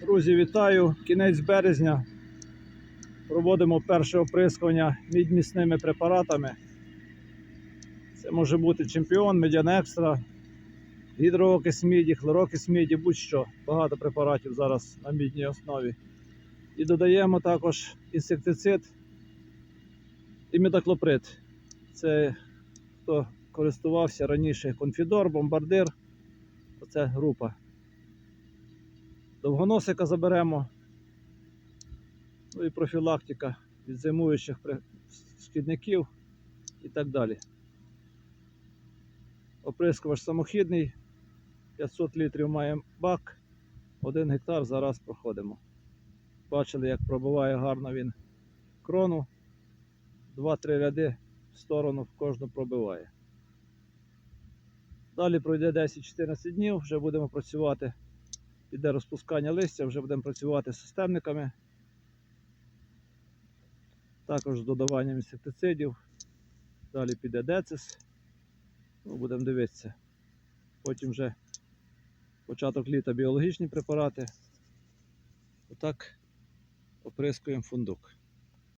Друзі, вітаю! Кінець березня. Проводимо перше оприскування мідьмісними препаратами. Це може бути чемпіон, медян екстра, гідроокис міді, хлорокис міді, будь-що. Багато препаратів зараз на мідній основі. І додаємо також інсектицид і метаклоприд. Це хто користувався раніше конфідор, бомбардир. Оце група. Довгоносика заберемо. Ну і профілактика від зимуючих шкідників і так далі. Оприскувач самохідний, 500 літрів маємо бак, 1 гектар зараз проходимо. Бачили, як пробиває гарно він крону. 2-3 ряди в сторону в кожну пробиває. Далі пройде 10-14 днів, вже будемо працювати піде розпускання листя, вже будемо працювати з системниками. Також з додаванням інсектицидів. Далі піде децис. Ну, будемо дивитися. Потім вже початок літа біологічні препарати. Отак оприскуємо фундук.